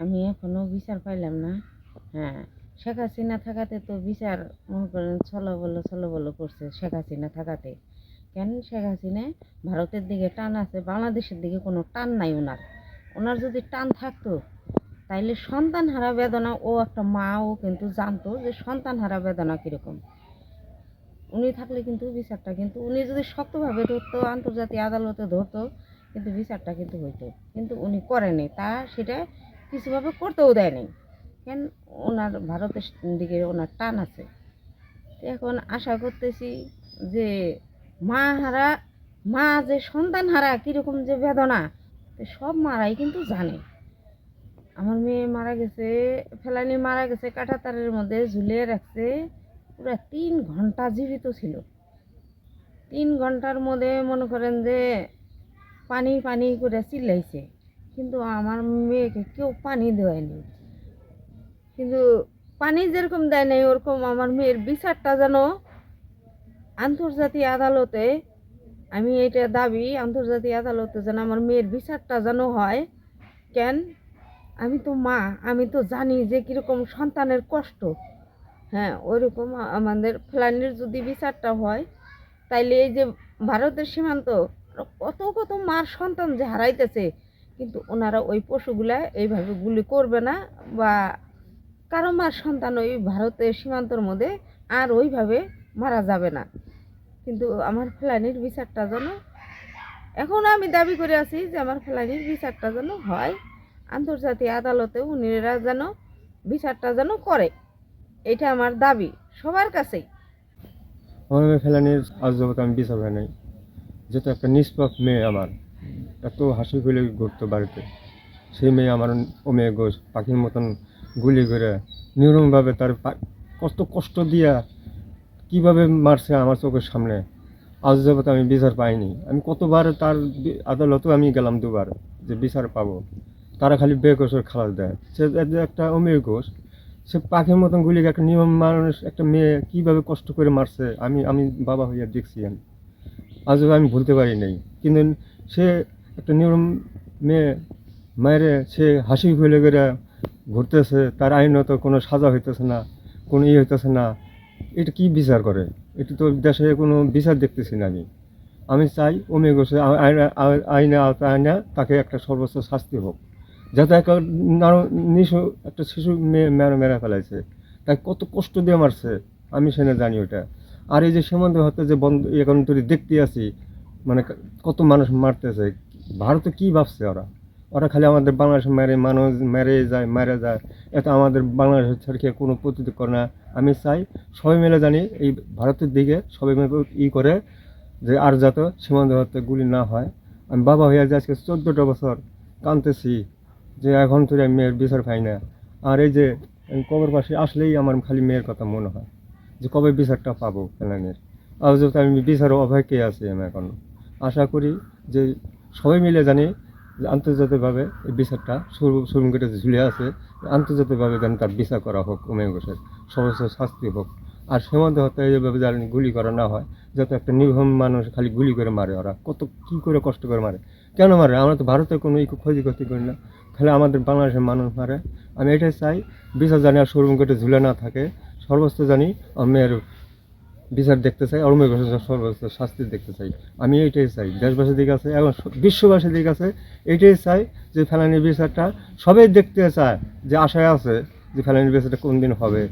আমি এখনও বিচার পাইলাম না। হ্যাঁ শেখ হাসিনা থাকাতে তো বিচার মনে করেন চলো বলো চলো বলো করছে শেখ হাসিনা থাকাতে। কেন শেখ হাসিনা ভারতের দিকে টান আছে, বাংলাদেশের দিকে কোনো টান নাই ওনার। ওনার যদি টান থাকতো, তাইলে সন্তান হারা বেদনা, ও একটা মা ও কিন্তু জানতো যে সন্তান হারা বেদনা কীরকম। উনি থাকলে কিন্তু বিচারটা কিন্তু, উনি যদি শক্তভাবে ধরতো, আন্তর্জাতিক আদালতে ধরতো, কিন্তু বিচারটা কিন্তু হইতো। কিন্তু উনি করেনি। তা সেটা কিছুভাবে করতেও দেয়নি। কেন? ওনার ভারতের দিকে ওনার টান আছে। এখন আশা করতেছি যে মা হারা, মা যে সন্তান হারা, কীরকম যে বেদনা সব মারাই কিন্তু জানে। আমার মেয়ে মারা গেছে, ফেলানি মারা গেছে কাঁটাতারের মধ্যে ঝুলিয়ে রাখছে, পুরো তিন ঘণ্টা জীবিত ছিল। তিন ঘণ্টার মধ্যে মনে করেন যে পানি পানি করে চিল্লাইছে। কিন্তু আমার মেয়েকে কেউ পানি দেয়নি। কিন্তু পানি যেরকম দেয় নাই, ওরকম আমার মেয়ের বিচারটা যেন আন্তর্জাতিক আদালতে, আমি এটা দাবি, আন্তর্জাতিক আদালতে যেন আমার মেয়ের বিচারটা যেন হয়। কেন? আমি তো মা, আমি তো জানি যে কীরকম সন্তানের কষ্ট। হ্যাঁ ওইরকম আমাদের ফ্লানির যদি বিচারটা হয়, তাইলে এই যে ভারতের সীমান্ত, কত কত মার সন্তান যে হারাইতেছে কিন্তু ওনারা ওই পশুগুলা এইভাবে গুলি করবে না বা কারও মার সন্তান ওই ভারতের সীমান্তর মধ্যে আর ওইভাবে মারা যাবে না। কিন্তু আমার ফ্লানির বিচারটা যেন এখন আমি দাবি করে আছি যে আমার ফ্লানির বিচারটা যেন হয়, আন্তর্জাতিক আদালতে উনিরা যেন বিচারটা যেন করে। এটা আমার দাবি সবার কাছেই। আমার ফেলানির আজ আমি বিচার হয় নাই। যেহেতু একটা নিষ্পাপ মেয়ে আমার। এত হাসি খুলে ঘুরতো বাড়িতে। সেই মেয়ে আমার ও মেয়ে গোস পাখির মতন গুলি করে নিরমভাবে তার কত কষ্ট দিয়া কীভাবে মারছে আমার চোখের সামনে। আজ যাবত আমি বিচার পাইনি। আমি কতবার তার আদালতেও আমি গেলাম দুবার যে বিচার পাবো। তারা খালি বেকসের খালাস দেয়। সে একটা অমেয় ঘোষ সে পাখির মতন গুলি একটা নিয়ম মানুষ, একটা মেয়ে কীভাবে কষ্ট করে মারছে, আমি আমি বাবা হইয়া দেখছি আমি। আজও আমি ভুলতে পারি নাই। কিন্তু সে একটা নিয়ম মেয়ে মায়েরে সে হাসি খুলে করে ঘুরতেছে, তার আইনত কোনো সাজা হইতেছে না, কোনো ইয়ে হইতেছে না। এটা কি বিচার করে? এটা তো দেশে কোনো বিচার দেখতেছি না আমি। আমি চাই অমে গোসে আইনে, আইনা তাকে একটা সর্বোচ্চ শাস্তি হোক। যাতে একটা নিশু, একটা শিশু মেয়ে মেরে মেরে ফেলাইছে। তাই কত কষ্ট দিয়ে মারছে, আমি সেনে জানি ওটা আর এই যে সীমান্ত হতে যে বন্ধ, এখন তুই দেখতে আছি মানে কত মানুষ মারতেছে ভারতে কি ভাবছে ওরা? ওরা খালি আমাদের বাংলাদেশ মেরে মানুষ, মেরে যায় মেরে যায়। এত আমাদের বাংলাদেশের ছেড়ে কোনো প্রতিযোগ করে না। আমি চাই সবাই মিলে জানি এই ভারতের দিকে সবাই মিলে ই করে যে আর যাতে সীমান্ত হতে গুলি না হয়। আমি বাবা হয়ে যে আজকে চোদ্দোটা বছর কাঁদতেছি যে এখন তুই আমি মেয়ের বিচার পাই না। আর এই যে কবর পাশে আসলেই আমার খালি মেয়ের কথা মনে হয় যে কবে বিচারটা পাবো ফেলানের আর যেহেতু আমি বিচার অভয়কে আছি আমি এখন, আশা করি যে সবাই মিলে জানি যে আন্তর্জাতিকভাবে এই বিচারটা সুপ্রিম কোর্টে ঝুলে আছে, আন্তর্জাতিকভাবে যেন তার বিচার করা হোক উমেন ঘোষের। সর্বোচ্চ শাস্তি হোক। আর সীমান্ত হত্যা এইভাবে জানি গুলি করা না হয়, যাতে একটা নির্ভম মানুষ খালি গুলি করে মারে ওরা। কত কী করে কষ্ট করে মারে। কেন মারে? আমরা তো ভারতে কোনো ই ক্ষতি ক্ষতি করি না। খালি আমাদের বাংলাদেশের মানুষ মারে। আমি এটাই চাই, বিচার জানি আর শোরুম কেটে ঝুলে না থাকে। সর্বোচ্চ জানি মেয়ের বিচার দেখতে চাই, আর মেয়ের সর্বোচ্চ শাস্তি দেখতে চাই। আমি এইটাই চাই, দেশবাসীর দিকে আছে এবং বিশ্ববাসীর দিকে আছে, এইটাই চাই যে ফেলানি বিচারটা সবাই দেখতে চায় যে আশায় আছে যে ফেলানি বিচারটা কোন দিন হবে।